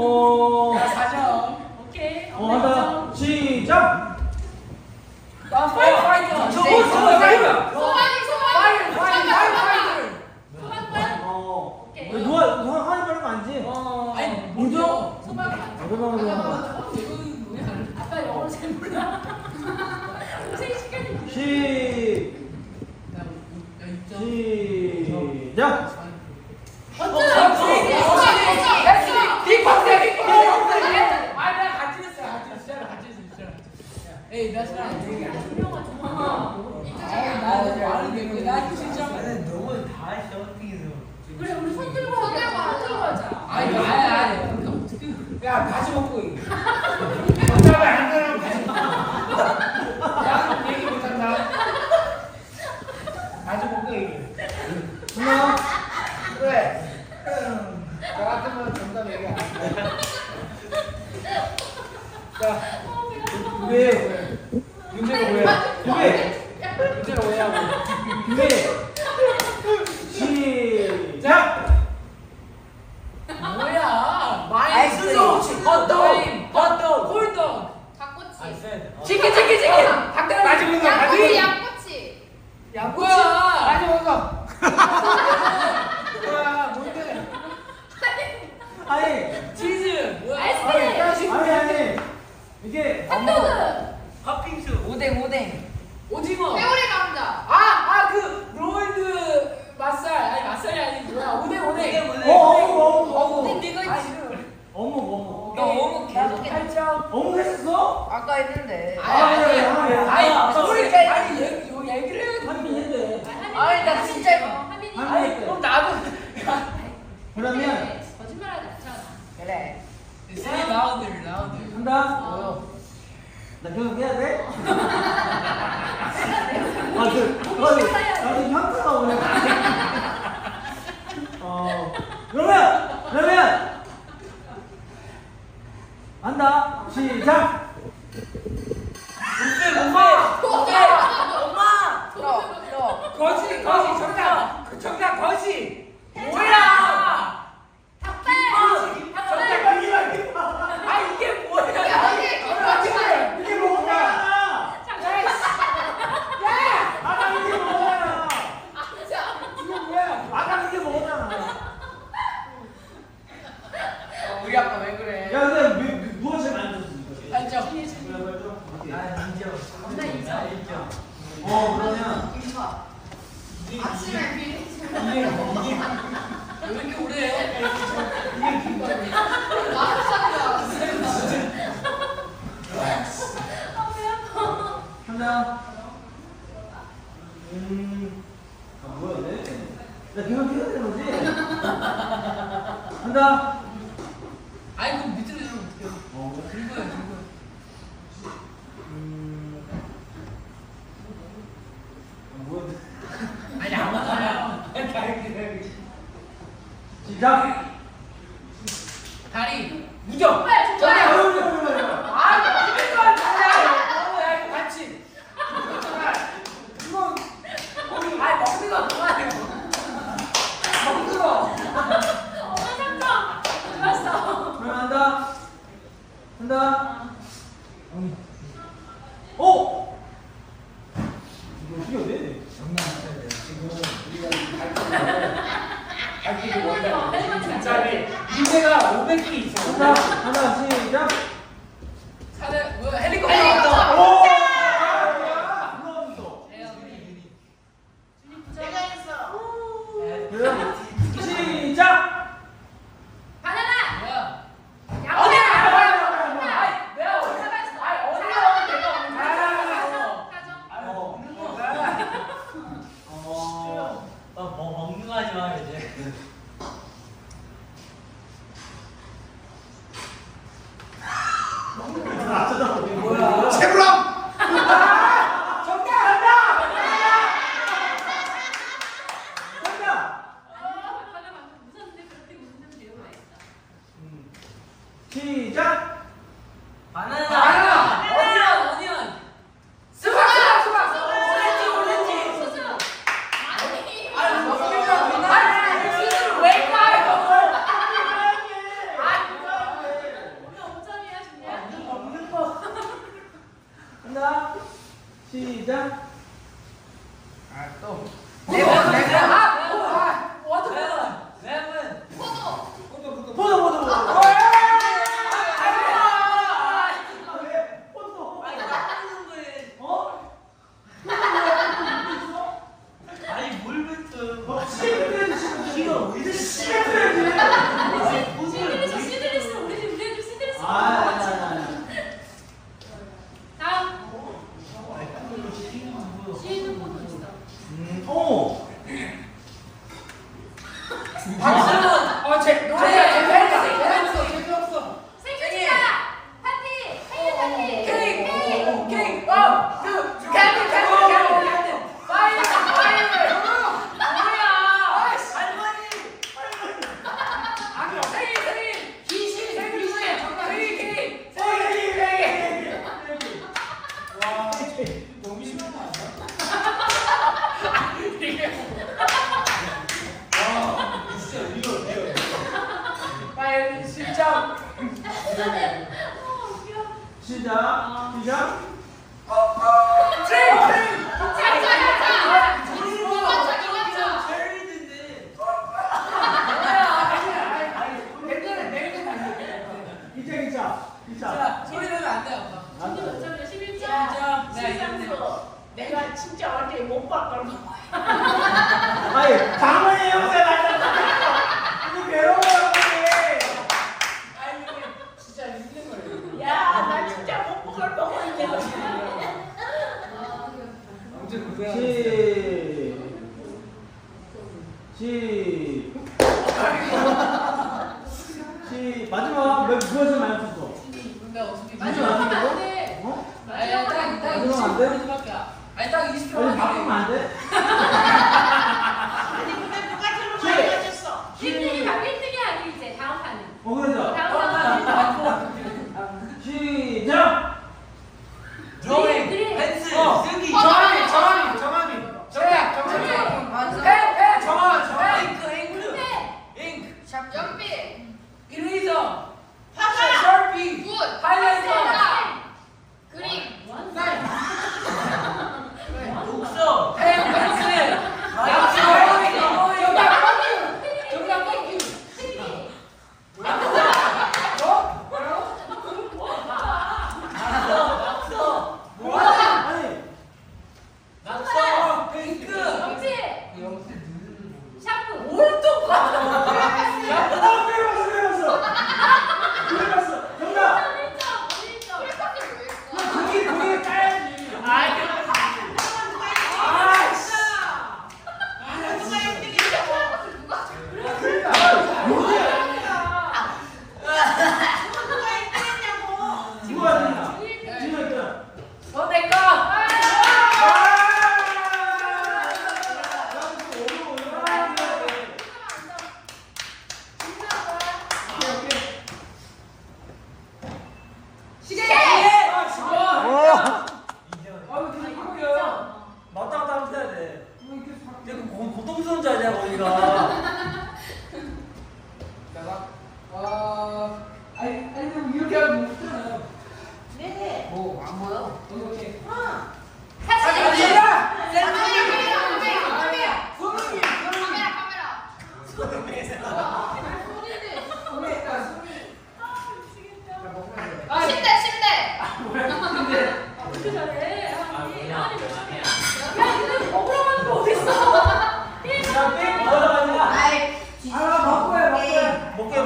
어, 야, 4점. 오케이. 어, 한다. 시작! 나 파이터 파이터. 저거, 저거, 파이터. 소환이. 파이터 파이터 파이터. 소환관. 어, 오케이. 누가, 누가 하는 말은 아니지? 어. 아니 뭐죠? 소환이. 어떤 거 이거는 뭐야? 아빠 영어를 잘 몰라. 선생님 시간이. 시. 시 에이 나 사람 안 되게 안 조명아 조명아. 너무 다 했어 어떻게 그래 우리 손 들고 하자. 손 들고 하자. 아니 아니 아니 어떻게 야 바지 벗고 어차피 안 되면 바지 야 얘기 못한다 바지 벗고 얘기해 하나, 그래 나 같으면 정답 얘기 안 해. 자 준비, 윤재가 준비, 윤재가 뭐야 준비, 시작! 뭐야 마이 아이스크림. 헛떡 헛떡 홀떡 닭꼬치. 치킨 치킨 치킨 닭다리 바지 벗어 바지 양꼬치 벗어 양꼬치. 야 뭐야 아니, 치즈 뭐야 아이스크림. 아니, 아니. 이게, 핫도그. 팥빙수 오뎅 오뎅 오징어 회오리 감자. 아 아 그 롤드 맛살 아니 맛살이 아니 뭐야 오뎅 오뎅 어, 어묵, 어묵, 어묵. 이거 있지 어묵, 어묵. 너 어묵 계속 팔짱 어묵 했었어? 아까 했는데 아, 그래, 아, 그래. 아니 아, 소리 진짜 아니 얘기 요 얘기를 해야 한빈 했대. 아니, 나 진짜. 하민이. 아니 그럼 나도 그러면, 거짓말하지 않잖아. 그래 Say louder louder 한다. 나 계속 해야 돼? 아, 그, 아니, 나도 현타가 오네. 어, 그러면, 그러면, 한다. 시작! 엄마 엄마 너너 거시 거시 정답 정답 거시 뭐야 닭발. 정답 닭발. 아 이게 뭐야 거짓말. 이게 뭐야! 야 아까 이게 뭐야! 이거 뭐야 아까 이게 뭐잖아. 우리 아빠 왜 그래 야, 근데 미- 미- 누가 제일 많이 줬어? 이거? 알죠 아 인정 엄마 인정. 인정 어, 그러면, 아침에 비리. 왜 이렇게 오래 해 한다. 음, 아, 뭐야, 내? 나 계속 해야 되는 거지? 한다. 그 밑으로 내려면 어떡해 어, 긁어요 긁어요 음, 아, 뭐야. 아니 안 맞아요 시작! 다리 무적 족발, 족발. 아, 잠깐만, 잠깐만. 아 이거 안 돼. 야 이거 같이 이거 아니 먹는 거 그만해요 먹는 거 엄마 상처. 좋았어. 그럼 한다. 한다. 음. 어? 이거 어떻게 해야 돼? 갈기도 원다 헬멧 진짜리 문제가 500개 있어 한다. 한다. 시작. 사는 뭐 헬리콥터. 헬리콥터 오! 아, 뭐야? 누가 내가 했어. 그래요? 시작! 바나나. 뭐야 양파. 어디야 양파. 아니 내가 어디 아니 어디 나오면 내가 어디 가정. 어. 어. 뭐 먹는 거 하지 마 이제 아, 잠깐만. 뭐야? 채브랑 정답 한다 한다. 바나나 무서운데 그렇게 웃는 배우가 있어. 시작! 아, 시작. 시작. 어, 어. 어, 어. 이거 그것을 많이 썼어. 그러니까 어차피 많이 하면 안 돼. 어? 아니, 딱, 딱 20%밖에. 아니, 딱 20%밖에. 아니, 바꾸면 안 돼? 어떻게 잘해? 먹고 해 먹고요. 네. 먹고요,